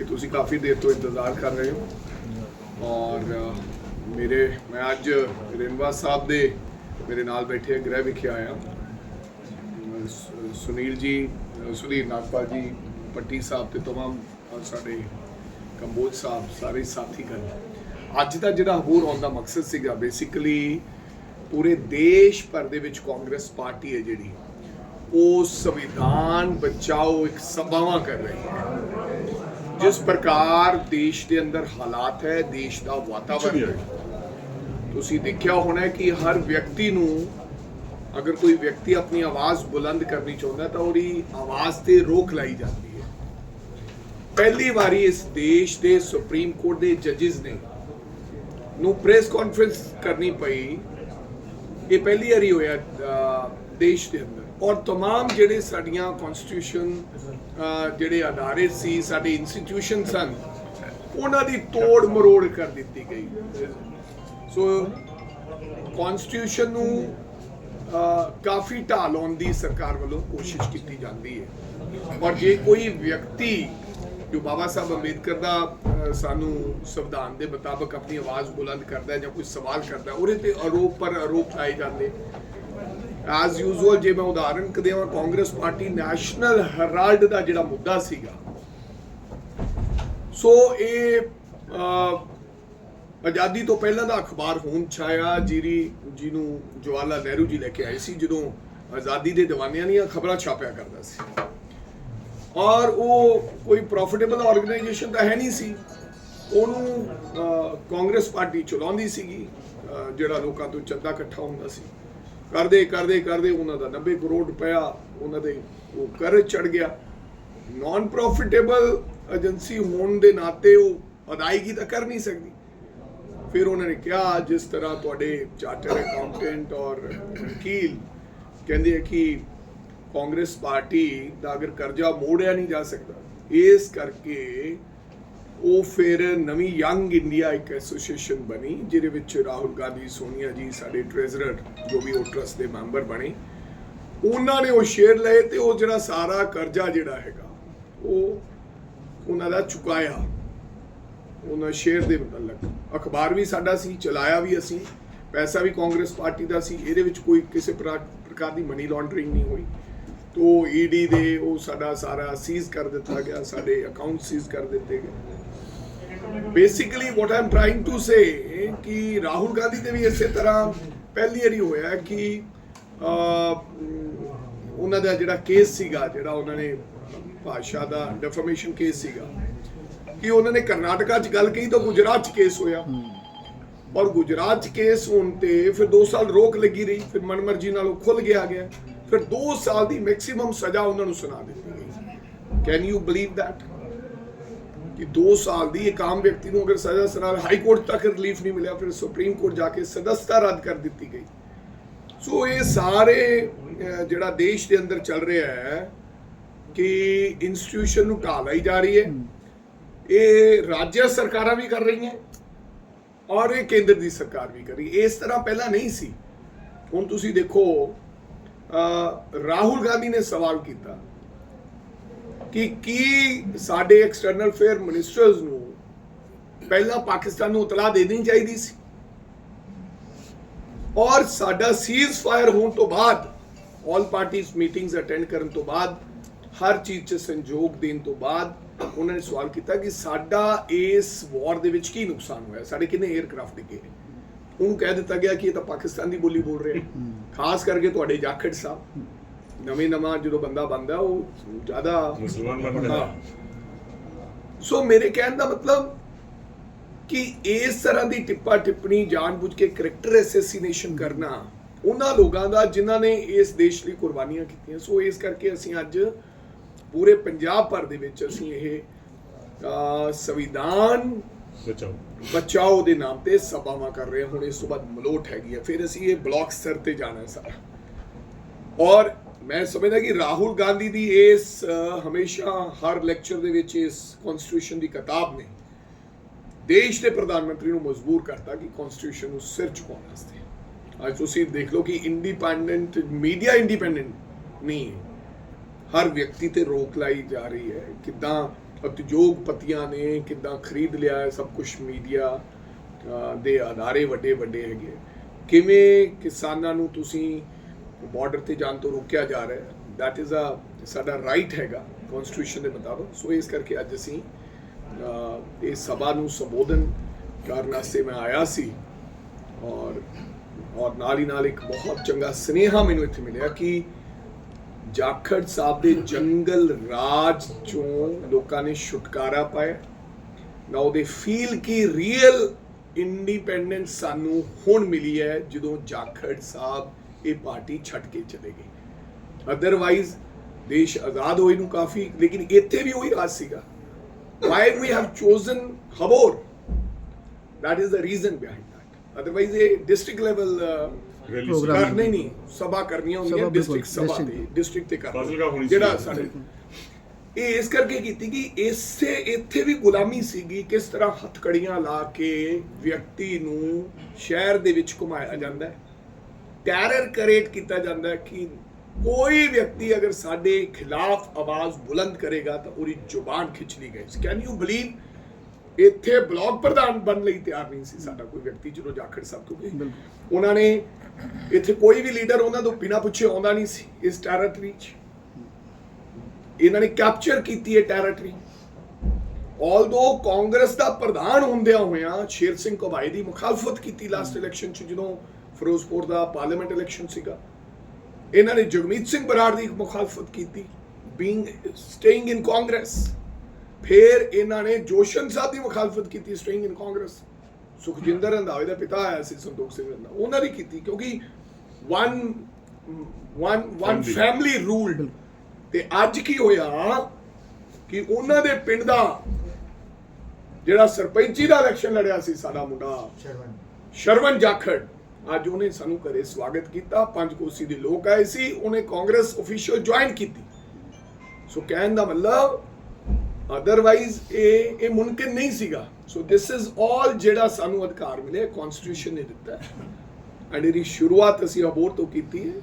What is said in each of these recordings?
ਕਿ ਤੁਸੀਂ ਕਾਫੀ ਦੇਰ ਤੋਂ ਇੰਤਜ਼ਾਰ ਕਰ ਰਹੇ ਹੋ। ਔਰ ਮੇਰੇ ਮੈਂ ਅੱਜ ਰਿੰਵਾ ਸਾਹਿਬ ਦੇ ਮੇਰੇ ਨਾਲ ਬੈਠੇ ਗ੍ਰਹਿ ਵਿਖੇ ਆਇਆ। ਸੁਨੀਲ ਜੀ ਅ, ਸੁਧੀਰ ਨਾਗਪਾਲ ਜੀ ਪੱਟੀ ਸਾਹਿਬ ਤੇ ਤਮਾਮ ਅ, ਸਾਡੇ ਕੰਬੋਜ ਸਾਹਿਬ ਸਾਰੇ ਸਾਥੀ ਗਣ ਅੱਜ ਦਾ ਜਿਹੜਾ ਹੋਰ ਆਉਣ ਦਾ ਮਕਸਦ ਸੀਗਾ ਬੇਸਿਕਲੀ ਪੂਰੇ ਦੇਸ਼ ਭਰ ਦੇ ਵਿੱਚ ਕਾਂਗਰਸ ਪਾਰਟੀ ਹੈ ਜਿਹੜੀ। ਉਹ ਸੰਵਿਧਾਨ ਬਚਾਓ ਇੱਕ ਸਭਾਵਾਂ ਕਰ ਰਹੀ ਹੈ। ਜਿਸ ਪ੍ਰਕਾਰ ਦੇਸ਼ ਦੇ ਅੰਦਰ ਹਾਲਾਤ ਹੈ, ਦੇਸ਼ ਦਾ ਵਾਤਾਵਰਣ ਹੈ, ਤੁਸੀਂ ਦੇਖਿਆ ਹੋਣਾ ਕਿ ਹਰ ਵਿਅਕਤੀ ਨੂੰ ਅਗਰ ਕੋਈ ਵਿਅਕਤੀ ਆਪਣੀ ਆਵਾਜ਼ ਬੁਲੰਦ ਕਰਨੀ ਚਾਹੁੰਦਾ ਤਾਂ ਉਹਦੀ ਆਵਾਜ਼ ਤੇ ਰੋਕ ਲਾਈ ਜਾਂਦੀ ਹੈ। ਪਹਿਲੀ ਵਾਰੀ ਇਸ ਦੇਸ਼ ਦੇ ਸੁਪਰੀਮ ਕੋਰਟ ਦੇ ਜੱਜਿਸ ਨੇ ਨੂੰ ਪ੍ਰੈਸ ਕਾਨਫਰੰਸ ਕਰਨੀ ਪਈ। ਇਹ ਪਹਿਲੀ ਵਾਰੀ ਹੋਇਆ ਦੇਸ਼ ਦੇ ਅੰਦਰ। ਔਰ तमाम ਜਿਹੜੇ ਸਾਡੀਆਂ ਕਨਸਟੀਟਿਊਸ਼ਨ ਜਿਹੜੇ ਅਦਾਰੇ ਸੀ ਸਾਡੇ ਇੰਸਟੀਟਿਊਸ਼ਨ ਸਨ ਉਹਨਾਂ ਦੀ ਤੋੜ ਮਰੋੜ ਕਰ ਦਿੱਤੀ ਗਈ ਸੋ ਕਨਸਟੀਟਿਊਸ਼ਨ ਨੂੰ ਅ, ਕਾਫੀ ਢਾਹ ਲਾਉਣ ਦੀ ਸਰਕਾਰ ਵੱਲੋਂ ਕੋਸ਼ਿਸ਼ ਕੀਤੀ ਜਾਂਦੀ ਹੈ ਔਰ ਜੇ ਕੋਈ ਵਿਅਕਤੀ ਜੋ ਬਾਬਾ ਸਾਹਿਬ ਅੰਬੇਦਕਰ ਦਾ ਅ, ਸਾਨੂੰ ਸੰਵਿਧਾਨ ਦੇ ਮੁਤਾਬਕ ਆਪਣੀ ਆਵਾਜ਼ ਬੁਲੰਦ ਕਰਦਾ ਹੈ ਜਾਂ ਕੋਈ ਸਵਾਲ ਕਰਦਾ ਹੈ, ਉਹਦੇ ਤੇ ਆਰੋਪ ਪਰ ਆਰੋਪ ਲਾਏ ਜਾਂਦੇ ਐਜ਼ ਯੂਜ਼ੁਅਲ ਜੇ ਮੈਂ ਉਦਾਹਰਨ ਦੇਵਾਂ ਕਾਂਗਰਸ ਪਾਰਟੀ ਨੈਸ਼ਨਲ ਹੈਰਾਲਡ ਦਾ ਜਿਹੜਾ ਮੁੱਦਾ ਸੀਗਾ। ਸੋ ਇਹ ਆਜ਼ਾਦੀ ਤੋਂ ਪਹਿਲਾਂ ਦਾ ਅਖਬਾਰ ਹੋਣ ਛਾਇਆ, ਜੀਰੀ, ਜਿਹਨੂੰ ਜਵਾਹਰ ਲਾਲ ਨਹਿਰੂ ਜੀ ਲੈ ਕੇ ਆਏ ਸੀ, ਜਦੋਂ ਆਜ਼ਾਦੀ ਦੇ ਦੀਵਾਨਿਆਂ ਦੀਆਂ ਖਬਰਾਂ ਛਾਪਿਆ ਕਰਦਾ ਸੀ। ਔਰ ਉਹ ਕੋਈ ਪ੍ਰੋਫਿਟੇਬਲ ਆਰਗੇਨਾਈਜੇਸ਼ਨ ਤਾਂ ਹੈ ਨਹੀਂ ਸੀ। ਉਹਨੂੰ ਕਾਂਗਰਸ ਪਾਰਟੀ ਚਲਾਉਂਦੀ ਸੀਗੀ ਜਿਹੜਾ ਲੋਕਾਂ ਤੋਂ ਚੰਦਾ ਇਕੱਠਾ ਹੁੰਦਾ ਸੀ। ਕਰਦੇ ਕਰਦੇ ਕਰਦੇ ਉਹਨਾਂ ਦਾ 90 ਕਰੋੜ ਰੁਪਇਆ ਉਹਨਾਂ ਦੇ ਉਹ ਕਰਜ਼ ਚੜ ਗਿਆ। ਨਾਨ ਪ੍ਰੋਫਿਟੇਬਲ ਏਜੰਸੀ ਹੋਣ ਦੇ ਨਾਤੇ ਉਹ ਅਦਾਇਗੀ ਤਾਂ ਕਰ ਨਹੀਂ ਸਕਦੀ। ਫਿਰ ਉਹਨਾਂ ਨੇ ਕਿਹਾ, ਜਿਸ ਤਰ੍ਹਾਂ ਤੁਹਾਡੇ ਚਾਰਟਰ ਅਕਾਊਂਟੈਂਟ ਔਰ ਵਕੀਲ ਕਹਿੰਦੇ ਆ ਕਿ ਕਾਂਗਰਸ ਪਾਰਟੀ ਦਾ ਅਗਰ ਕਰਜ਼ਾ ਮੋੜਿਆ ਨਹੀਂ ਜਾ ਸਕਦਾ, ਇਸ ਕਰਕੇ ਉਹ ਫਿਰ ਨਵੀਂ ਯੰਗ ਇੰਡੀਆ ਇੱਕ ਐਸੋਸੀਏਸ਼ਨ ਬਣੀ, ਜਿਹਦੇ ਵਿੱਚ ਰਾਹੁਲ ਗਾਂਧੀ, ਸੋਨੀਆ ਜੀ, ਸਾਡੇ ਟ੍ਰੈਜ਼ਰਰ, ਜੋ ਵੀ ਉਹ ਟਰਸਟ ਦੇ ਮੈਂਬਰ ਬਣੇ, ਉਹਨਾਂ ਨੇ ਉਹ ਸ਼ੇਅਰ ਲਏ ਤੇ ਉਹ ਜਿਹੜਾ ਸਾਰਾ ਕਰਜ਼ਾ ਜਿਹੜਾ ਹੈਗਾ, ਉਹ ਉਹਨਾਂ ਦਾ ਚੁਕਾਇਆ। ਉਹਨਾਂ ਸ਼ੇਅਰ ਦੇ ਮੁਤਲਕ ਅਖਬਾਰ ਵੀ ਸਾਡਾ ਸੀ, ਚਲਾਇਆ ਵੀ ਅਸੀਂ, ਪੈਸਾ ਵੀ ਕਾਂਗਰਸ ਪਾਰਟੀ ਦਾ ਸੀ, ਇਹਦੇ ਵਿੱਚ ਕੋਈ ਕਿਸੇ ਪ੍ਰਕਾਰ ਪ੍ਰਕਾਰ ਦੀ ਮਨੀ ਲਾਂਡਰਿੰਗ ਨਹੀਂ ਹੋਈ। ਤੋ ਈਡੀ ਦੇ ਉਹ ਸਾਡਾ ਸਾਰਾ ਸੀਜ਼ ਕਰ ਦਿੱਤਾ ਗਿਆ, ਸਾਡੇ ਅਕਾਊਂਟ ਸੀਜ਼ ਕਰ ਦਿੱਤੇ ਗਏ। Basically what I'm trying to say ਕਿ ਰਾਹੁਲ ਗਾਂਧੀ ਦੇ ਵੀ ਇਸੇ ਤਰ੍ਹਾਂ ਪਹਿਲੀ ਵਾਰੀ ਹੋਇਆ ਕਿ ਉਹਨਾਂ ਦਾ ਜਿਹੜਾ ਕੇਸ ਸੀਗਾ ਜਿਹੜਾ ਉਹਨਾਂ ਨੇ ਭਾਸ਼ਾ ਦਾ ਡੈਫਰਮੇਸ਼ਨ ਕੇਸ ਸੀਗਾ ਕਿ ਉਹਨਾਂ ਨੇ ਕਰਨਾਟਕਾ 'ਚ ਗੱਲ ਕਹੀ ਤਾਂ ਗੁਜਰਾਤ 'ਚ ਕੇਸ ਹੋਇਆ ਔਰ ਗੁਜਰਾਤ 'ਚ ਕੇਸ ਹੋਣ ਤੇ ਫਿਰ 2 ਸਾਲ ਰੋਕ ਲੱਗੀ ਰਹੀ ਫਿਰ ਮਨਮਰਜ਼ੀ ਨਾਲ ਉਹ ਖੁੱਲ ਗਿਆ ਗਿਆ ਫਿਰ 2 ਸਾਲ ਦੀ ਮੈਕਸਿਮਮ ਸਜ਼ਾ ਉਹਨਾਂ ਨੂੰ ਸੁਣਾ ਦਿੱਤੀ ਗਈ ਕੈਨ ਯੂ ਬਲੀਵ ਥੈਟ ਕਿ 2 ਸਾਲ ਦੀ ਇੱਕ ਆਮ ਵਿਅਕਤੀ ਨੂੰ ਅਗਰ ਸਜ਼ਾ ਸੁਣਾ ਹਾਈ ਕੋਰਟ ਤੱਕ ਰਿਲੀਫ ਨਹੀਂ ਮਿਲਿਆ ਫਿਰ ਸੁਪਰੀਮ ਕੋਰਟ ਜਾ ਕੇ ਸਦਸਤਾ ਰੱਦ ਕਰ ਦਿੱਤੀ ਗਈ। ਸੋ ਇਹ ਸਾਰੇ ਜਿਹੜਾ ਦੇਸ਼ ਦੇ ਅੰਦਰ ਚੱਲ ਰਿਹਾ ਹੈ ਕਿ ਇੰਸਟੀਟਿਊਸ਼ਨ ਨੂੰ ਢਾਹ ਲਈ ਜਾ ਰਹੀ ਹੈ। ਇਹ ਰਾਜ ਸਰਕਾਰਾਂ ਵੀ ਕਰ ਰਹੀਆਂ ਔਰ ਇਹ ਕੇਂਦਰ ਦੀ ਸਰਕਾਰ ਵੀ ਕਰੀ ਇਸ ਤਰ੍ਹਾਂ ਪਹਿਲਾਂ ਨਹੀਂ ਸੀ। ਹੁਣ ਤੁਸੀਂ ਦੇਖੋ ਰਾਹੁਲ ਗਾਂਧੀ ਨੇ ਸਵਾਲ ਕੀਤਾ। ਕਿ ਕੀ ਸਾਡੇ ਐਕਸਟਰਨਲ ਅਫੇਅਰ ਮਿਨਿਸਟਰਸ ਨੂੰ ਪਹਿਲਾਂ ਪਾਕਿਸਤਾਨ ਨੂੰ ਇਤਲਾਹ ਦੇ ਦੇਣੀ ਚਾਹੀਦੀ ਸੀ? ਔਰ ਸਾਡਾ ਸੀਜ਼ ਫਾਇਰ ਹੋਣ ਤੋਂ ਬਾਅਦ ਆਲ ਪਾਰਟੀਜ਼ ਮੀਟਿੰਗਸ ਅਟੈਂਡ ਕਰਨ ਤੋਂ ਬਾਅਦ ਹਰ ਚੀਜ਼ 'ਚ ਸੰਯੋਗ ਦੇਣ ਤੋਂ ਬਾਅਦ ਉਹਨਾਂ ਨੇ ਸਵਾਲ ਕੀਤਾ ਕਿ ਸਾਡਾ ਇਸ ਵਾਰ ਦੇ ਵਿੱਚ ਕੀ ਨੁਕਸਾਨ ਹੋਇਆ? ਸਾਡੇ ਕਿੰਨੇ 에ਅਰਕ੍ਰਾਫਟ ਡਿੱਗੇ ਉਹਨੂੰ ਕਹਿ ਦਿੱਤਾ ਗਿਆ ਕਿ ਇਹ ਤਾਂ ਪਾਕਿਸਤਾਨ ਦੀ ਬੋਲੀ ਬੋਲ ਰਿਹਾ ਖਾਸ ਕਰਕੇ ਤੁਹਾਡੇ ਜਾਖੜ ਸਾਹਿਬ। ਨਵੇਂ ਨਵਾਂ ਜਦੋਂ ਬੰਦਾ ਬੰਦਾ ਉਹ ਜ਼ਿਆਦਾ ਮੁਸਲਮਾਨ ਹਾਂ। ਸੋ ਮੇਰੇ ਕਹਿਣ ਦਾ ਮਤਲਬ ਕਿ ਇਸ ਤਰ੍ਹਾਂ ਦੀ ਟਿੱਪਾ ਟਿੱਪਣੀ ਜਾਣਬੁੱਝ ਕੇ ਕਰੈਕਟਰ ਐਸੈਸੀਨੇਸ਼ਨ ਕਰਨਾ ਉਹਨਾਂ ਲੋਕਾਂ ਦਾ ਜਿਨ੍ਹਾਂ ਨੇ ਇਸ ਦੇਸ਼ ਲਈ ਕੁਰਬਾਨੀਆਂ ਕੀਤੀਆਂ। ਸੋ ਇਸ ਕਰਕੇ ਅਸੀਂ ਅੱਜ ਪੂਰੇ ਪੰਜਾਬ ਭਰ ਦੇ ਵਿੱਚ ਅਸੀਂ ਇਹ ਸੰਵਿਧਾਨ ਬਚਾਓ। ਬਚਾਓ ਦੇ ਨਾਮ ਤੇ ਸਭਾਵਾਂ ਕਰ ਰਹੇ ਹੁਣ ਇਸ ਤੋਂ ਬਾਅਦ ਮਲੋਟ ਹੈਗੀ ਹੈ ਫਿਰ ਅਸੀਂ ਇਹ ਬਲਾਕ ਸਤਰ ਤੇ ਜਾਣਾ ਹੈ ਸਾਰਾ। ਔਰ ਮੈਂ ਸਮਝਦਾ ਕਿ ਰਾਹੁਲ ਗਾਂਧੀ ਦੀ ਇਸ ਹਮੇਸ਼ਾ ਹਰ ਲੈਕਚਰ ਦੇ ਵਿੱਚ ਇਸ ਕਨਸਟੀਟਿਊਸ਼ਨ ਦੀ ਕਿਤਾਬ ਨੇ ਦੇਸ਼ ਦੇ ਪ੍ਰਧਾਨ ਮੰਤਰੀ ਨੂੰ ਮਜਬੂਰ ਕਰਤਾ ਕਿ ਕਨਸਟੀਟਿਊਸ਼ਨ ਨੂੰ ਸਿਰ ਝੁਕਾਉਣ ਵਾਸਤੇ। ਅੱਜ ਤੁਸੀਂ ਦੇਖ ਲਓ ਕਿ ਇੰਡੀਪੈਂਡੈਂਟ ਮੀਡੀਆ ਇੰਡੀਪੈਂਡੈਂਟ ਨਹੀਂ ਹੈ ਹਰ ਵਿਅਕਤੀ ਤੇ ਰੋਕ ਲਾਈ ਜਾ ਰਹੀ ਹੈ। ਕਿਦਾਂ ਉਦਯੋਗਪਤੀਆਂ ਨੇ ਕਿੱਦਾਂ ਖਰੀਦ ਲਿਆ ਹੈ, ਸਭ ਕੁਝ ਮੀਡੀਆ ਦੇ ਆਧਾਰੇ ਵੱਡੇ ਵੱਡੇ ਹੈਗੇ। ਕਿਵੇਂ ਕਿਸਾਨਾਂ ਨੂੰ ਤੁਸੀਂ ਬਾਰਡਰ ਤੇ ਜਾਣ ਤੋਂ ਰੋਕਿਆ ਜਾ ਰਿਹਾ ਹੈ। ਦੈਟ ਇਜ਼ ਅ ਸਾਡਾ ਰਾਈਟ ਹੈਗਾ ਕਨਸਟੀਟਿਊਸ਼ਨ ਦੇ ਮੁਤਾਬਕ। ਸੋ ਇਸ ਕਰਕੇ ਅੱਜ ਅਸੀਂ ਇਹ ਸਭਾ ਨੂੰ ਸੰਬੋਧਨ ਕਰਨ ਵਾਸਤੇ ਮੈਂ ਆਇਆ ਸੀ। ਔਰ ਔਰ ਨਾਲ ਹੀ ਨਾਲ ਇੱਕ ਬਹੁਤ ਚੰਗਾ ਸਨੇਹਾ ਮੈਨੂੰ ਇੱਥੇ ਮਿਲਿਆ ਕਿ ਜਾਖੜ ਸਾਹਿਬ ਦੇ ਜੰਗਲ ਰਾਜ ਚੋਂ ਲੋਕਾਂ ਨੇ ਛੁਟਕਾਰਾ ਪਾਇਆ। ਨਾ ਉਹਦੇ ਫੀਲ ਕਿ ਰੀਅਲ ਇੰਡੀਪੈਂਡੈਂਸ ਸਾਨੂੰ ਹੁਣ ਮਿਲੀ ਹੈ, ਜਦੋਂ ਜਾਖੜ ਸਾਹਿਬ ਇਹ ਪਾਰਟੀ ਛੱਡ ਕੇ ਚਲੇ ਗਏ ਅਦਰਵਾਈਜ਼ ਦੇਸ਼ ਆਜ਼ਾਦ ਹੋਏ ਨੂੰ ਕਾਫੀ ਲੇਕਿਨ ਇੱਥੇ ਵੀ ਉਹੀ ਰਾਜ ਸੀਗਾ। ਵਾਈ ਵੀ ਹੈਵ ਚੋਜ਼ਨ ਹਬੋਰ that is the reason behind that. Otherwise ਇਹ ਡਿਸਟ੍ਰਿਕਟ ਲੈਵਲ Rally Program. ਕਰ ਨਹੀਂ ਨਹੀਂ ਸਭਾ ਕਰਨੀਆਂ ਹੁੰਦੀਆਂ ਡਿਸਟ੍ਰਿਕਟ ਸਭਾ district ਤੇ ਡਿਸਟ੍ਰਿਕਟ ਤੇ ਕਰ ਜਿਹੜਾ। ਸਾਡੇ ਇਹ ਇਸ ਕਰਕੇ ਕੀਤੀ ਕਿ ਇਸੇ ਇੱਥੇ ਵੀ ਗੁਲਾਮੀ ਸੀਗੀ ਕਿਸ ਤਰ੍ਹਾਂ ਹੱਥਕੜੀਆਂ ਲਾ ਕੇ ਵਿਅਕਤੀ ਨੂੰ ਸ਼ਹਿਰ ਦੇ ਵਿੱਚ ਘੁਮਾਇਆ ਜਾਂਦਾ ਹੈ। ਟੈਰਰ ਕ੍ਰੀਏਟ ਕੀਤਾ ਜਾਂਦਾ ਹੈ ਕਿ ਕੋਈ ਵਿਅਕਤੀ ਅਗਰ ਸਾਡੇ ਖਿਲਾਫ ਆਵਾਜ਼ ਬੁਲੰਦ ਕਰੇਗਾ ਤਾਂ ਉਹਦੀ ਜ਼ੁਬਾਨ ਖਿੱਚ ਲਈ ਗਈ। ਕੈਨ ਯੂ ਬਲੀਵ ਇੱਥੇ ਬਲਾਕ ਪ੍ਰਧਾਨ ਬਣਨ ਲਈ ਤਿਆਰ ਨਹੀਂ ਸੀ ਸਾਡਾ ਕੋਈ ਵਿਅਕਤੀ ਜਦੋਂ ਜਾਖੜ ਸਾਹਿਬ ਕਿਉਂਕਿ ਉਹਨਾਂ ਨੇ ਇੱਥੇ ਕੋਈ ਵੀ ਲੀਡਰ ਉਹਨਾਂ ਤੋਂ ਬਿਨਾਂ ਪੁੱਛੇ ਆਉਂਦਾ ਨਹੀਂ ਸੀ ਇਸ ਟੈਰੀਟਰੀ 'ਚ। ਇਹਨਾਂ ਨੇ ਕੈਪਚਰ ਕੀਤੀ ਹੈ ਟੈਰੀਟਰੀ ਆਲਦੋ ਕਾਂਗਰਸ ਦਾ ਪ੍ਰਧਾਨ ਹੁੰਦਿਆਂ ਹੋਇਆਂ ਸ਼ੇਰ ਸਿੰਘ ਕਬਾਈ ਦੀ ਮੁਖਾਲਫਤ ਕੀਤੀ ਲਾਸਟ ਇਲੈਕਸ਼ਨ 'ਚ ਜਦੋਂ ਫਿਰੋਜ਼ਪੁਰ ਦਾ ਪਾਰਲੀਮੈਂਟ ਇਲੈਕਸ਼ਨ ਸੀਗਾ। ਇਹਨਾਂ ਨੇ ਜਗਮੀਤ ਸਿੰਘ ਬਰਾੜ ਦੀ ਮੁਖਾਲਫਤ ਕੀਤੀ ਬੀਇੰਗ ਸਟੇਇੰਗ ਇਨ ਕਾਂਗਰਸ। ਫਿਰ ਇਹਨਾਂ ਨੇ ਜੋਸ਼ਨ ਸਾਹਿਬ ਦੀ ਮੁਖਾਲਫਤ ਕੀਤੀ ਸਟੇਇੰਗ ਇਨ ਕਾਂਗਰਸ। ਸੁਖਜਿੰਦਰ ਰੰਧਾਵੇ ਦਾ ਪਿਤਾ ਆਇਆ ਸੀ ਸੰਤੋਖ ਸਿੰਘ ਰੰਧਾਵਾ। ਉਹਨਾਂ ਦੀ ਕੀਤੀ ਕਿਉਂਕਿ one one one. Family ruled ਤੇ ਅੱਜ ਕੀ ਹੋਇਆ ਕਿ ਉਹਨਾਂ ਦੇ ਪਿੰਡ ਦਾ ਜਿਹੜਾ ਸਰਪੰਚੀ ਦਾ ਇਲੈਕਸ਼ਨ ਲੜਿਆ ਸੀ ਸਾਡਾ ਮੁੰਡਾ ਸ਼ਰਵਨ ਜਾਖੜ ਅੱਜ ਉਹਨੇ ਸਾਨੂੰ ਘਰੇ ਸਵਾਗਤ ਕੀਤਾ, ਪੰਜ ਕੋਸੀ ਦੇ ਲੋਕ ਆਏ ਸੀ, ਉਹਨੇ ਕਾਂਗਰਸ ਅਫੀਸ਼ੀਅਲ ਜੁਆਇਨ ਕੀਤੀ। ਸੋ ਕਹਿਣ ਦਾ ਮਤਲਬ ਅਦਰਵਾਈਜ਼ ਇਹ ਇਹ ਮੁਮਕਿਨ ਨਹੀਂ ਸੀਗਾ। ਸੋ ਥਿਸ ਇਜ਼ ਆਲ ਜਿਹੜਾ ਸਾਨੂੰ ਅਧਿਕਾਰ ਮਿਲੇ ਕਨਸਟੀਟਿਊਸ਼ਨ ਨੇ ਦਿੱਤਾ। ਐਂਡ ਇਹਦੀ ਸ਼ੁਰੂਆਤ ਅਸੀਂ ਅਬੋਰ ਤੋਂ ਕੀਤੀ ਹੈ।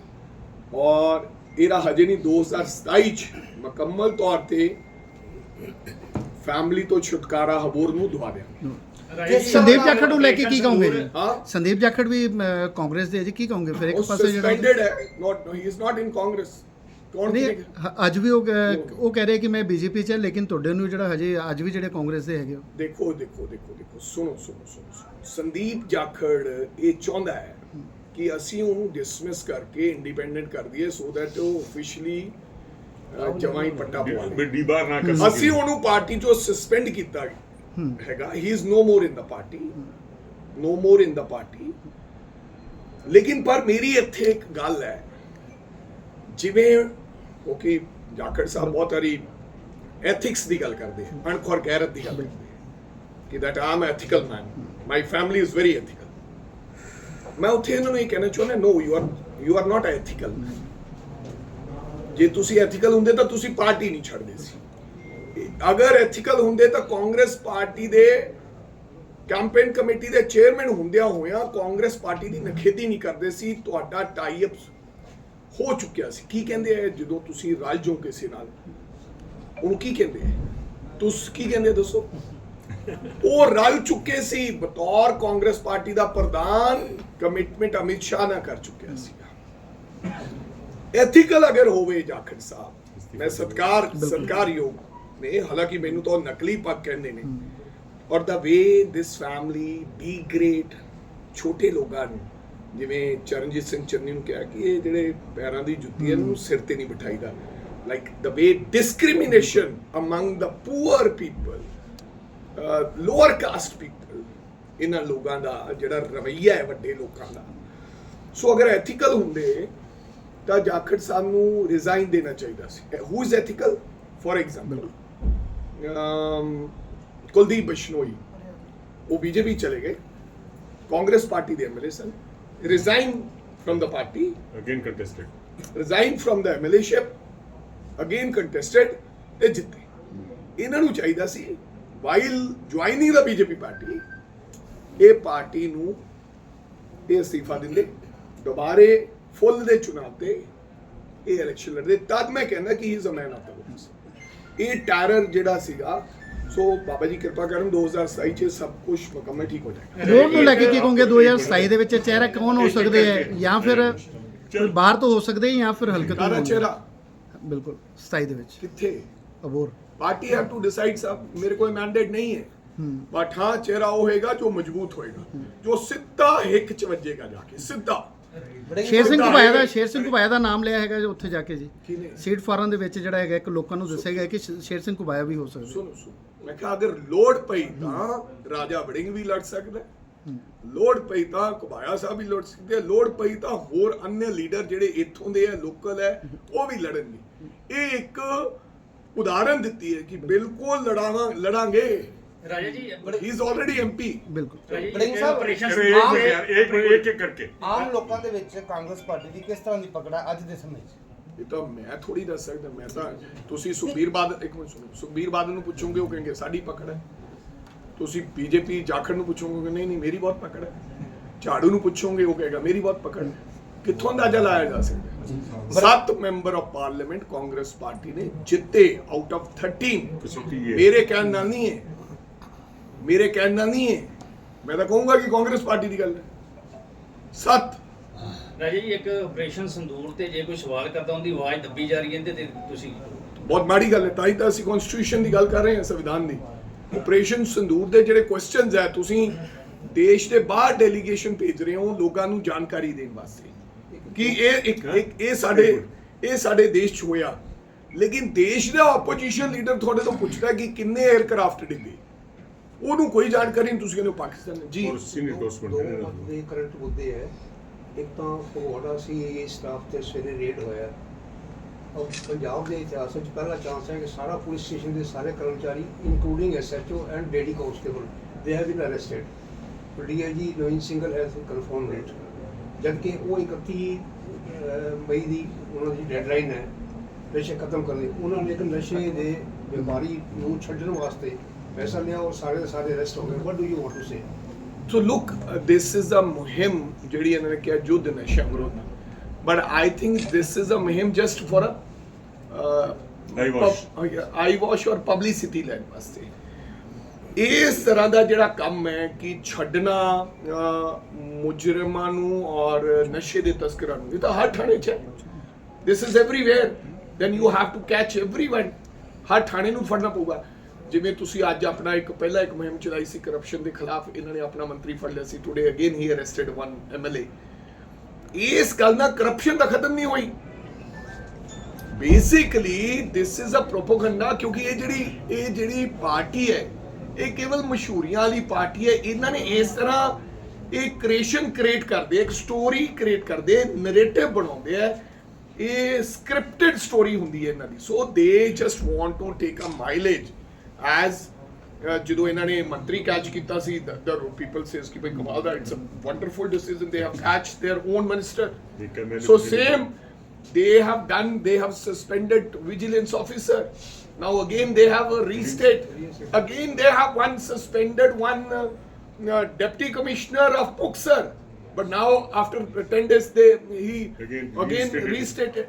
ਔਰ ਇਹਦਾ ਹਜੇ ਨਹੀਂ 2027 ਚ ਮੁਕੰਮਲ ਤੌਰ ਤੇ ਫੈਮਿਲੀ ਤੋਂ ਛੁਟਕਾਰਾ ਹਬੋਰ ਨੂੰ ਦਵਾ ਦਿਆਂਗੇ। ਸੰਦੀਪ ਜਾਖੜ ਨੂੰ ਲੈ ਕੇ ਕੀ ਕਹੋਗੇ ਜੀ? ਹਾਂ। ਸੰਦੀਪ ਜਾਖੜ ਵੀ ਕਾਂਗਰਸ ਦੇ ਹੈ ਜੀ ਕੀ ਕਹੋਗੇ? ਫਿਰ ਇੱਕ ਉਹ ਪਾਸੇ ਜਿਹੜਾ ਸਸਪੈਂਡਡ ਹੈ। ਨਾਟ ਹੀ ਇਜ਼ ਨਾਟ ਇਨ ਕਾਂਗਰਸ ਕੌਣ ਨਹੀਂ ਕਰੇਗਾ? ਹ- ਅੱਜ ਵੀ ਉਹ ਉਹ ਕਹਿ ਰਹੇ ਕਿ ਮੈਂ ਬੀਜੇਪੀ ਚ ਹਾਂ, ਲੇਕਿਨ ਤੁਹਾਡੇ ਨੂੰ ਜਿਹੜਾ ਹਜੇ ਅੱਜ ਵੀ ਜਿਹੜੇ ਕਾਂਗਰਸ ਦੇ ਹੈਗੇ ਹੋ ਦੇਖੋ ਦੇਖੋ ਦੇਖੋ ਦੇਖੋ। ਸੁਣੋ ਸੁਣੋ ਸੁਣੋ ਸੁਣੋ। ਸੰਦੀਪ ਜਾਖੜ ਇਹ ਚਾਹੁੰਦਾ ਹੈ ਕਿ ਅਸੀਂ ਉਹਨੂੰ ਡਿਸਮਿਸ ਕਰਕੇ ਇੰਡੀਪੈਂਡੈਂਟ ਕਰ ਦਈਏ ਸੋ ਦੈਟ ਉਹ ਅਫੀਸ਼ੀਅਲੀ ਜਮਾਈ ਪੱਟਾ ਪਵਾ ਲੇ ਬਿੱਡੀ ਬਾਹਰ ਨਾ ਕਰ ਸਕੇ ਅਸੀਂ ਉਹਨੂੰ ਪਾਰਟੀ ਚੋਂ ਸਸਪੈਂਡ ਕੀਤਾ। ਹੈਗਾ। He is no more in the party no more in the party ਲੇਕਿਨ ਪਰ ਮੇਰੀ ਇੱਥੇ ਇੱਕ ਗੱਲ ਹੈ। ਜਿਵੇਂ ਕਿਉਂਕਿ ਜਾਖੜ ਸਾਹਿਬ ਬਹੁਤ ਸਾਰੀ ਐਥਿਕਸ ਦੀ ਗੱਲ ਕਰਦੇ ਹਨ ਅਣਖ ਔਰ ਗੈਰਤ ਦੀ ਗੱਲ ਕਰਦੇ ਕਿ that I'm ethical man my family is very ethical ਮੈਂ ਉੱਥੇ ਇਹਨਾਂ ਨੂੰ ਇਹ ਕਹਿਣਾ ਚਾਹੁੰਦਾ no you are you are not ethical ਜੇ ਤੁਸੀਂ ਐਥੀਕਲ ਹੁੰਦੇ ਤਾਂ ਤੁਸੀਂ ਪਾਰਟੀ ਨਹੀਂ ਛੱਡਦੇ ਸੀ। ਅਗਰ ਐਥੀਕਲ ਹੁੰਦੇ ਤਾਂ ਕਾਂਗਰਸ ਪਾਰਟੀ ਦੇ ਕੈਂਪੇਨ ਕਮੇਟੀ ਦੇ ਚੇਅਰਮੈਨ ਹੁੰਦਿਆਂ ਹੋਇਆਂ ਕਾਂਗਰਸ ਪਾਰਟੀ ਦੀ ਨਖੇਦੀ ਨਹੀਂ ਕਰਦੇ ਸੀ ਤੁਹਾਡਾ ਟਾਈ ਅਪ ਹੋ ਚੁੱਕਿਆ ਸੀ। ਕੀ ਕਹਿੰਦੇ ਆ ਜਦੋਂ ਤੁਸੀਂ ਰਲ ਜਾਓ ਕਿਸੇ ਨਾਲ? ਉਹਨੂੰ ਕੀ ਕਹਿੰਦੇ ਆ? ਤੁਸੀਂ ਕੀ ਕਹਿੰਦੇ ਦੱਸੋ? ਉਹ ਰਲ ਚੁੱਕੇ ਸੀ ਬਤੌਰ ਕਾਂਗਰਸ ਪਾਰਟੀ ਦਾ ਪ੍ਰਧਾਨ ਕਮਿਟਮੈਂਟ ਅਮਿਤ ਸ਼ਾਹ ਨਾਲ ਕਰ ਚੁੱਕਿਆ ਸੀਗਾ। ਐਥੀਕਲ ਅਗਰ ਹੋਵੇ ਜਾਖੜ ਸਾਹਿਬ ਮੈਂ ਸਤਕਾਰ ਸਤਕਾਰਯੋਗ ਨੇ ਹਾਲਾਂਕਿ ਮੈਨੂੰ ਤਾਂ ਉਹ ਨਕਲੀ ਪੱਕ ਕਹਿੰਦੇ ਨੇ। ਔਰ the way this family be great ਛੋਟੇ ਲੋਕਾਂ ਨੂੰ ਜਿਵੇਂ ਚਰਨਜੀਤ ਸਿੰਘ ਚੰਨੀ ਨੂੰ ਕਿਹਾ ਕਿ ਇਹ ਜਿਹੜੇ ਪੈਰਾਂ ਦੀ ਜੁੱਤੀ ਹੈ ਇਹਨੂੰ ਸਿਰ ਤੇ ਨਹੀਂ ਬਿਠਾਈਦਾ। Like the way discrimination among the poor people lower caste people ਇਹਨਾਂ ਲੋਕਾਂ ਦਾ ਜਿਹੜਾ ਰਵਈਆ ਹੈ ਵੱਡੇ ਲੋਕਾਂ ਦਾ। ਸੋ ਅਗਰ ਐਥੀਕਲ ਹੁੰਦੇ ਤਾਂ ਜਾਖੜ ਸਾਹਿਬ ਨੂੰ ਰਿਜ਼ਾਈਨ ਦੇਣਾ ਚਾਹੀਦਾ ਸੀ। Who is ethical for example Kuldeep Bishnoi ਉਹ ਬੀਜੇਪੀ ਚਲੇ ਗਏ। ਕਾਂਗਰਸ ਪਾਰਟੀ ਦੇ MLA son. Resign from the party again contested resign from the MLAship again contested ਤੇ ਜਿੱਤੇ। ਇਹਨਾਂ ਨੂੰ ਚਾਹੀਦਾ ਸੀ while joining the BJP party ਇਹ ਪਾਰਟੀ ਨੂੰ ਇਹ ਅਸਤੀਫਾ ਦਿੰਦੇ ਦੁਬਾਰੇ ਫੁੱਲ ਦੇ ਚੁਣਾਵ ਤੇ ਇਹ ਇਲੈਕਸ਼ਨ ਲੜਦੇ। ਤਦ ਮੈਂ ਕਹਿੰਦਾ ਕਿ ਹੀ ਇਜ਼ ਅ ਮੈਨ ਆਫ ਦਾ ਇਹ ਟੈਰਰ ਜਿਹੜਾ ਸੀਗਾ ਸੋ ਬਾਬਾ ਜੀ ਕਿਰਪਾ ਕਰਨ 2027 ਚ ਸਭ ਕੁਝ ਮੁਕੰਮਲ ਠੀਕ ਹੋ ਜਾਏਗਾ। ਵੋਟ ਨੂੰ ਲੈ ਕੇ ਕੀ ਕਹੋਗੇ? 2027 ਦੇ ਵਿੱਚ ਚਿਹਰਾ ਕੌਣ ਹੋ ਸਕਦੇ ਹੈ? ਜਾਂ ਫਿਰ ਕੋਈ ਬਾਹਰ ਤੋਂ ਹੋ ਸਕਦੇ ਜਾਂ ਫਿਰ ਹਲਕੇ ਤੋਂ? ਚਿਹਰਾ। ਬਿਲਕੁਲ 27 ਦੇ ਵਿੱਚ। ਕਿੱਥੇ? ਅਬੋਰ। ਪਾਰਟੀ ਹੈਵ ਟੂ ਡਿਸਾਈਡ ਸਭ। ਮੇਰੇ ਕੋਲ ਮੈਂਡੇਟ ਨਹੀਂ ਹੈ। ਬਟ ਹਾਂ ਚਿਹਰਾ ਉਹ ਹੋਏਗਾ ਜੋ ਮਜ਼ਬੂਤ ਹੋਏਗਾ ਜੋ ਸਿੱਧਾ ਹਿੱਕ ਚ ਵੱਜੇਗਾ ਜਾ ਕੇ ਸਿੱਧਾ। ਸ਼ੇਰ ਸਿੰਘ ਘੁਬਾਇਆ ਦਾ ਸ਼ੇਰ ਸਿੰਘ ਘੁਬਾਇਆ ਦਾ ਨਾਮ ਲਿਆ ਹੈਗਾ ਜੋ ਉੱਥੇ ਜਾ ਕੇ ਜੀ। ਸੀਟ ਫਾਰਮ ਦੇ ਵਿੱਚ ਜਿਹੜਾ ਹੈਗਾ ਇੱਕ ਲੋਕਾਂ ਨੂੰ ਦੱਸਿਆ ਗਿਆ ਕਿ ਸ਼- ਸ਼ੇਰ ਸਿੰਘ ਘੁਬਾਇਆ ਵੀ ਹੋ ਸਕਦਾ ਸੁਣੋ ਸੁਣੋ। ਮੈਂ ਕਿਹਾ ਅਗਰ ਲੋੜ ਪਈ ਤਾਂ ਰਾਜਾ ਵੜਿੰਗ ਵੀ ਲੜ ਸਕਦਾ ਹੈ। ਲੋੜ ਪਈ ਤਾਂ ਕੁਬਾਇਆ ਸਾਹਿਬ ਵੀ ਲੜ ਸਕਦੇ ਆ ਲੋੜ ਪਈ ਤਾਂ ਹੋਰ ਅਨਿਆ ਲੀਡਰ ਜਿਹੜੇ ਇੱਥੋਂ ਦੇ ਆ ਲੋਕਲ ਹੈ ਉਹ ਵੀ ਲੜਨਗੇ। ਇਹ ਇੱਕ ਉਦਾਹਰਨ ਦਿੱਤੀ ਹੈ ਕਿ ਬਿਲਕੁਲ ਲੜਾਵਾਂ ਲੜਾਂਗੇ। ਰਾਜਾ ਜੀ ਹੀ ਇਜ਼ ਆਲਰੇਡੀ ਐਮਪੀ ਬਿਲਕੁਲ ਰਾਜਾ ਜੀ ਬੜਿੰਗ ਇਹ ਸਾਹਿਬ, operation अरे एक आम- यार एक एक एक करके ਆਮ ਲੋਕਾਂ ਦੇ ਵਿੱਚ ਕਾਂਗਰਸ ਪਾਰਟੀ ਦੀ ਕਿਸ ਤਰ੍ਹਾਂ ਦੀ ਪਕੜ ਹੈ ਅੱਜ ਦੇ ਸਮੇਂ 'ਚ ਇਹ ਤਾਂ ਮੈਂ ਥੋੜੀ ਦੱਸ ਸਕਦਾ ਮੈਂ ਤਾਂ ਤੁਸੀਂ ਸੁਖਬੀਰ ਬਾਦਲ ਇੱਕ ਮਿੰਟ ਸੁਣੋ ਸੁਖਬੀਰ ਬਾਦਲ ਨੂੰ ਪੁੱਛੋਗੇ ਉਹ ਕਹਿੰਗੇ ਸਾਡੀ ਪਕੜ ਹੈ ਤੁਸੀਂ ਬੀਜੇਪੀ ਜਾਖੜ ਨੂੰ ਪੁੱਛੋਗੇ ਨਹੀਂ ਨਹੀਂ ਮੇਰੀ ਬਹੁਤ ਪਕੜ ਹੈ ਝਾੜੂ ਨੂੰ ਪੁੱਛੋਗੇ ਉਹ ਕਹੇਗਾ ਮੇਰੀ ਬਹੁਤ ਪਕੜ ਹੈ ਕਿੱਥੋਂ ਅੰਦਾਜ਼ਾ ਲਾਇਆ ਜਾ ਸਕਦਾ ਹੈ ਸੱਤ member of parliament Congress party ਨੇ ਜਿੱਤੇ ਆਊਟ ਆਫ 13 कसौटी ये ਮੇਰੇ ਕਹਿਣ ਨਾਲ ਨਹੀਂ ਹੈ ਮੇਰੇ ਕਹਿਣ ਨਾਲ ਨਹੀਂ ਹੈ। ਮੈਂ ਤਾਂ ਕਹੂੰਗਾ ਕਿ ਕਾਂਗਰਸ ਪਾਰਟੀ ਦੀ ਗੱਲ ਹੈ। ਸੱਤ। ਰਾਜਾ ਜੀ ਇੱਕ ਆਪਰੇਸ਼ਨ ਸੰਦੂਰ ਤੇ ਜੇ ਕੋਈ ਸਵਾਲ ਕਰਦਾ ਉਹਦੀ ਆਵਾਜ਼ ਦੱਬੀ ਜਾ ਰਹੀ ਹੈ ਤੇ ਤੇ ਤੁਸੀਂ ਬਹੁਤ ਮਾੜੀ ਗੱਲ ਹੈ। ਤਾਂ ਹੀ ਤਾਂ ਅਸੀਂ ਕਨਸਟੀਟਿਊਸ਼ਨ ਦੀ ਗੱਲ ਕਰ ਰਹੇ ਹਾਂ ਸੰਵਿਧਾਨ ਦੀ। ਆਪਰੇਸ਼ਨ ਸੰਦੂਰ ਦੇ ਜਿਹੜੇ ਕੁਐਸਚਨਸ ਹੈ ਤੁਸੀਂ ਦੇਸ਼ ਦੇ ਬਾਹਰ ਡੈਲੀਗੇਸ਼ਨ ਭੇਜ ਰਹੇ ਹੋ ਲੋਕਾਂ ਨੂੰ ਜਾਣਕਾਰੀ ਦੇਣ ਵਾਸਤੇ। ਕਿ ਇਹ ਇੱਕ ਇੱਕ ਇਹ ਸਾਡੇ ਇਹ ਸਾਡੇ ਦੇਸ਼ 'ਚ ਹੋਇਆ। ਲੇਕਿਨ ਦੇਸ਼ ਦਾ ਆਪੋਜੀਸ਼ਨ ਲੀਡਰ ਤੁਹਾਡੇ ਤੋਂ ਪੁੱਛਦਾ ਕਿ ਕਿੰਨੇ 에ਅਰਕ੍ਰਾਫਟ ਡਿੱਗੇ। ਉਹਨੂੰ ਕੋਈ ਜਾਣਕਾਰੀ ਨਹੀਂ ਤੁਸੀਂ ਕਹਿੰਦੇ ਹੋ ਪਾਕਿਸਤਾਨ ਨੇ। ਜੀ। ਔਰ ਸੀਨੀਅਰ ਦੋ correspondent ਇਹਨਾਂ ਦੇ। ਕਰੰਟ ਮੁੱਦੇ ਹੈ। ਇੱਕ ਤਾਂ ਫਗਵਾੜਾ ਸੀ ਸਟਾਫ ਤੇ ਸਵੇਰੇ ਰੇਡ ਹੋਇਆ। ਔਰ ਪੰਜਾਬ ਦੇ ਇਤਿਹਾਸ ਵਿੱਚ ਪਹਿਲਾ ਚਾਂਸ ਹੈ ਕਿ ਸਾਰਾ ਪੁਲਿਸ ਸਟੇਸ਼ਨ ਦੇ ਸਾਰੇ ਕਰਮਚਾਰੀ including SHO and lady constable they have been arrested DIG ਨੋਇਨ ਸਿੰਗਲ ਹੈਸ ਕਨਫਰਮ ਇਟ ਜਦਕਿ ਉਹ 31 ਮਈ ਦੀ ਉਹਨਾਂ ਦੀ ਡੈਡਲਾਈਨ ਹੈ ਨਸ਼ੇ ਖਤਮ ਕਰਨ ਦੀ ਉਹਨਾਂ ਨੇ ਇੱਕ ਨਸ਼ੇ ਦੇ ਬਿਮਾਰੀ ਨੂੰ ਛੱਡਣ ਵਾਸਤੇ to say look this is a ਮੁਹਿੰਮ ਜਿਹੜੀ ਇਹਨਾਂ ਨੇ ਕਿਹਾ ਯੁੱਧ ਨਸ਼ਾ ਵਿਰੋਧ but I think this is a ਮੁਹਿੰਮ just for a. Eyewash or publicity ਲੈਣ ਵਾਸਤੇ। ਇਸ ਤਰ੍ਹਾਂ ਦਾ ਜਿਹੜਾ ਕੰਮ ਹੈ ਕਿ ਛੱਡਣਾ ਮੁਜਰਮਾਂ ਨੂੰ ਔਰ ਨਸ਼ੇ ਦੇ ਤਸਕਰਾਂ ਨੂੰ ਇਹ ਤਾਂ ਹਰ ਥਾਣੇ 'ਚ ਹੈ। This is everywhere then you have to catch everyone ਹਰ ਥਾਣੇ ਨੂੰ ਫੜਨਾ ਪਊਗਾ। ਜਿਵੇਂ ਤੁਸੀਂ ਅੱਜ ਆਪਣਾ ਇੱਕ ਪਹਿਲਾ ਇੱਕ ਮੁਹਿੰਮ ਚਲਾਈ ਸੀ ਕਰਪਸ਼ਨ ਦੇ ਖਿਲਾਫ ਇਹਨਾਂ ਨੇ ਆਪਣਾ ਮੰਤਰੀ ਫੜ ਲਿਆ ਸੀ ਟੁਡੇ ਅਗੇਨ ਹੀ ਅਰੈਸਟਡ ਵਨ ਐਮਐਲਏ ਇਸ ਗੱਲ ਨਾਲ ਕਰਪਸ਼ਨ ਤਾਂ ਖਤਮ ਨਹੀਂ ਹੋਈ। Basically this is a propaganda ਕਿਉਂਕਿ ਇਹ ਜਿਹੜੀ ਇਹ ਜਿਹੜੀ ਪਾਰਟੀ ਹੈ ਇਹ ਕੇਵਲ ਮਸ਼ਹੂਰੀਆਂ ਵਾਲੀ ਪਾਰਟੀ ਹੈ। ਇਹਨਾਂ ਨੇ ਇਸ ਤਰ੍ਹਾਂ ਇਹ ਕ੍ਰੀਏਸ਼ਨ ਕ੍ਰੀਏਟ ਕਰਦੇ ਆ, ਇੱਕ ਸਟੋਰੀ ਕ੍ਰੀਏਟ ਕਰਦੇ ਨੈਰੇਟਿਵ ਬਣਾਉਂਦੇ ਆ। ਇਹ ਸਕ੍ਰਿਪਟਡ ਸਟੋਰੀ ਹੁੰਦੀ ਹੈ ਇਹਨਾਂ ਦੀ। So they just want to take a mileage as ਜਦੋਂ ਇਹਨਾਂ ਨੇ ਮੰਤਰੀ ਕੈਚ ਕੀਤਾ ਸੀ ਦ ਪੀਪਲ ਸੇਸ ਕਿ ਭਈ ਕਮਾਲ ਦਾ it's a wonderful decision they have catch their own minister They can manipulate So it. same, they have done. They have suspended vigilance officer. Now again they have a restate. Again they have one suspended one uh, uh, deputy commissioner of Puxar. But now after ten days they he Again again restated.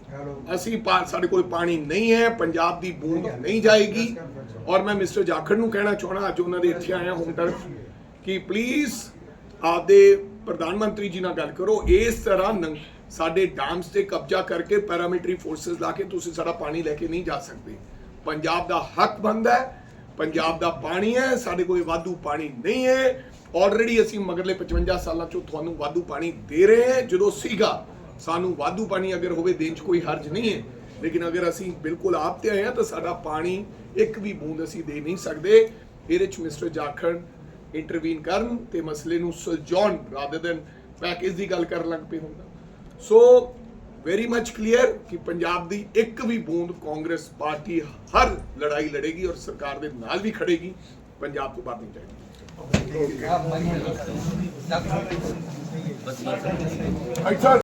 ਅਸੀਂ ਸਾਡੇ ਕੋਲ ਪਾਣੀ ਨਹੀਂ ਹੈ, ਪੰਜਾਬ ਦੀ ਬੂੰਦ ਨਹੀਂ ਜਾਏਗੀ। ਔਰ ਮੈਂ ਮਿਸਟਰ ਜਾਖੜ ਨੂੰ ਕਹਿਣਾ ਚਾਹਣਾ ਅੱਜ ਉਹਨਾਂ ਦੇ ਇੱਥੇ ਆਇਆ ਹੋਮ ਟਰਫ ਕਿ ਪਲੀਜ਼ ਆਪਦੇ ਪ੍ਰਧਾਨ ਮੰਤਰੀ ਜੀ ਨਾਲ ਗੱਲ ਕਰੋ। ਇਸ ਤਰ੍ਹਾਂ ਸਾਡੇ ਡੈਮਸ ਤੇ ਕਬਜ਼ਾ ਕਰਕੇ ਪੈਰਾਮਿਲਟਰੀ ਫੋਰਸਸ ਲਾ ਕੇ ਤੁਸੀਂ ਸਾਡਾ ਪਾਣੀ ਲੈ ਕੇ ਨਹੀਂ ਜਾ ਸਕਦੇ। ਪੰਜਾਬ ਦਾ ਹੱਕ ਬਣਦਾ ਹੈ, ਪੰਜਾਬ ਦਾ ਪਾਣੀ ਹੈ, ਸਾਡੇ ਕੋਲ ਵਾਧੂ ਪਾਣੀ ਨਹੀਂ ਹੈ। ਆਲਰੇਡੀ ਅਸੀਂ ਮਗਰਲੇ 55 ਸਾਲਾਂ ਚੋਂ ਤੁਹਾਨੂੰ ਵਾਧੂ ਪਾਣੀ ਦੇ ਰਹੇ ਹਾਂ। ਜਦੋਂ ਸੀਗਾ ਸਾਨੂੰ ਵਾਧੂ ਪਾਣੀ ਅਗਰ ਹੋਵੇ ਦੇਣ 'ਚ ਕੋਈ ਹਰਜ ਨਹੀਂ ਹੈ। ਲੇਕਿਨ ਅਗਰ ਅਸੀਂ ਬਿਲਕੁਲ ਆਪ ਤੇ ਆਏ ਹਾਂ ਤਾਂ ਸਾਡਾ ਪਾਣੀ ਇੱਕ ਵੀ ਬੂੰਦ ਅਸੀਂ ਦੇ ਨਹੀਂ ਸਕਦੇ। ਇਹਦੇ 'ਚ ਮਿਸਟਰ ਜਾਖੜ ਇੰਟਰਵੀਨ ਕਰਨ ਤੇ ਮਸਲੇ ਨੂੰ ਸੁਲਝਾਉਣ ਰਾਦਰ ਦੈਨ ਪੈਕੇਜ ਦੀ ਗੱਲ ਕਰਨ ਲੱਗ ਪਏ ਹੁੰਦਾ ਸੋ ਵੈਰੀ ਮੱਚ ਕਲੀਅਰ ਕਿ ਪੰਜਾਬ ਦੀ ਇੱਕ ਵੀ ਬੂੰਦ ਕਾਂਗਰਸ ਪਾਰਟੀ ਹਰ ਲੜਾਈ ਲੜੇਗੀ ਔਰ ਸਰਕਾਰ ਦੇ ਨਾਲ ਵੀ ਖੜੇਗੀ। ਪੰਜਾਬ ਤੋਂ ਬਾਹਰ ਨਹੀਂ ਜਾਏਗੀ। ਅੱਛਾ।